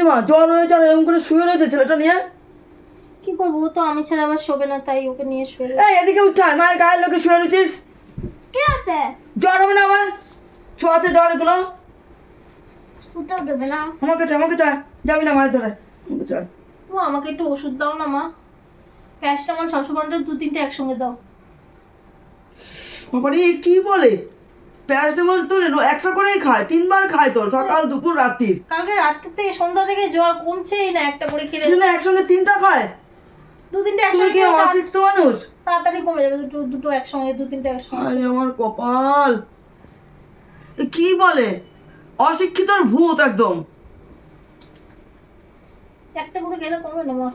এমা জ্বর হয়েছে আর এরকম করে শুয়ে রয়েছে ছেলেটা নিয়ে? কি করব? ও তো আমি ছাড়া আবার শোবে না তাই ওকে নিয়ে শুয়ে এই এদিকে উঠায় মায়ের গায়ের লোকে শুয়ে রয়েছিস। কি আছে? জ্বর হবে না আমার ছোঁয়াতে জ্বর এগুলো? শুতেও দেবে না। আমাকে চায় আমাকে চায় যাবি না মায়ের ধরে। আমাকে ও আমাকে একটু ওষুধ দাও না মা। প্যারাসিটামল ছশো পঞ্চাশ দু তিনটে একসঙ্গে দাও। বাবারে এ কি বলে? প্যারাসিটামল তো নো- একটা করেই খায় তিনবার খায় তো সকাল দুপুর রাত্রি। কালকে রাত্রি থেকে সন্ধ্যা থেকে জ্বর কমছেই না একটা করে খেলে। সেজন্য একসঙ্গে তিনটা খায়। দু তিনটে একসঙ্গে অসুস্থ মানুষ? তাড়াতাড়ি কমে যাবে দুটো দুটো একসঙ্গে দু তিনটে একসঙ্গে। আরে আমার কপাল। কি বলে? অশিক্ষিতর ভূত একদম। একটা করে গেলে কমবে না মা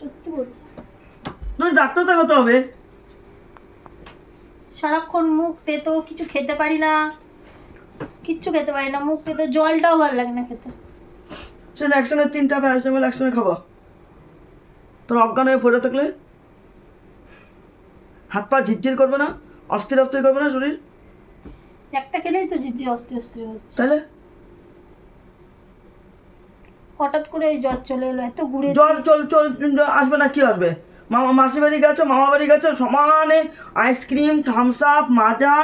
সত্যি বলছি। তুমি ডাক্তার দেখাতে হবে। সারাক্ষণ মুখ তেতো কিছু খেতে পারি না। কিচ্ছু খেতে পারি না মুখ তেতো জলটাও ভালো লাগে না খেতে। সেটা একসঙ্গে তিনটা প্যারাসিটামল একসঙ্গে খাব। তোর অজ্ঞান হয়ে পড়ে থাকলে হাত পা ঝিরঝির করবে না অস্থির অস্থির করবে না শরীর? একটা খেলেই তো ঝিঝি অস্থির অস্থির হচ্ছে। তাহলে? হঠাৎ করে এই জ্বর চলে এলো এত ঘুরে জ্বর চল চল আসবে না কি আসবে? মামা মাসি বাড়ি গেছো মামা বাড়ি গেছো সমানে ice cream Thums Up Maaza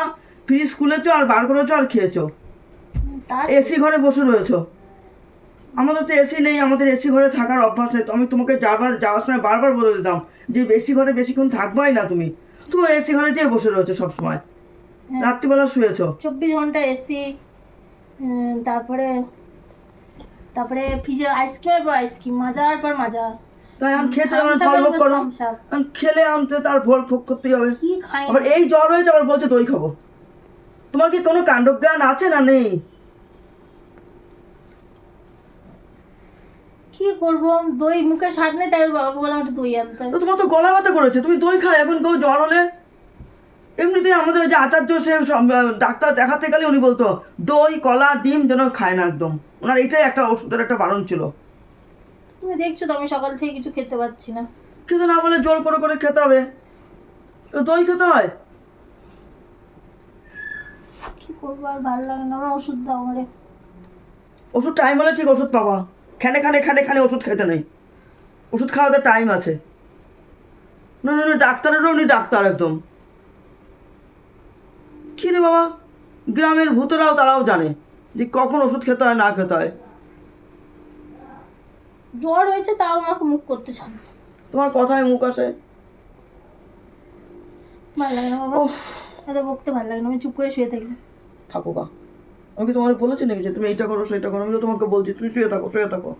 fridge খুলেছো আর বার করেছ আর খেয়েছো। এসি ঘরে বসে রয়েছো। আমাদের তো এসি নেই আমাদের এসি ঘরে থাকার অভ্যাস নেই। তো আমি তোমাকে যাবার যাওয়ার সময় বারবার বলে দিতাম যে এসি ঘরে বেশিক্ষণ থাকবাই না তুমি। তুমি এসি ঘরে যেয়ে বসে রয়েছো সবসময়। হ্যাঁ। রাত্রিবেলা শুয়েছো। চব্বিশ ঘণ্টা এসি তারপরে তারপরে ফ্রিজের আইসক্রিমের পর আইসক্রিম মাজার পর মাজা। তাই আমি খেতে আমার ফল ভোগ আমি খেলে আনতে তার ফল ভোগ করতেই হবে। আবার এই জ্বর হয়েছে আবার বলছে দই খাব। তোমার কি কোনো কাণ্ডজ্ঞান আছে না নেই? কি করব? দই মুখে স্বাদ নেই তাই বাবাকে বললাম একটু দই আনতে তোমার তো গলা ব্যথা করেছে তুমি দই খাও এখন কেউ জ্বর হলে? এমনিতেই আমাদের ওই যে আচার্য সে ডাক্তার দেখাতে গেলে উনি বলতো দই কলা ডিম যেন খায় না একদম। ওনার এটাই একটা ওষুধের একটা বারণ ছিল। দেখছ তো আমি সকাল থেকে কিছু খেতে পাচ্ছি না। কিন্তু না বলে জোর করে করে খেতে হবে। দই খেতে হয়? কি করব আর ভালো লাগে না আমার ওষুধ দাও আমারে। ওষুধ টাইম হলে ঠিক ওষুধ পাবা। খানে খানে খানে খানে ওষুধ খেতে নেই। ওষুধ খাওয়াতে টাইম আছে। না না ডাক্তারেরও উনি ডাক্তার একদম। কি রে বাবা? গ্রামের ভূতেরাও তারাও জানে যে কখন ওষুধ খেতে হয় না খেতে হয়। জ্বর হয়েছে তাও আমাকে মুখ করতে চান তোমার কথায় মুখ আসে। ভালো লাগে না বাবা। এত বকতে ভালো লাগে না আমি চুপ করে শুয়ে থাকি। থাকো বা আমি কি তোমার বলেছি নাকি যে তুমি এইটা করো সেটা করো? আমি তো তোমাকে বলছি তুমি শুয়ে থাকো শুয়ে থাকো।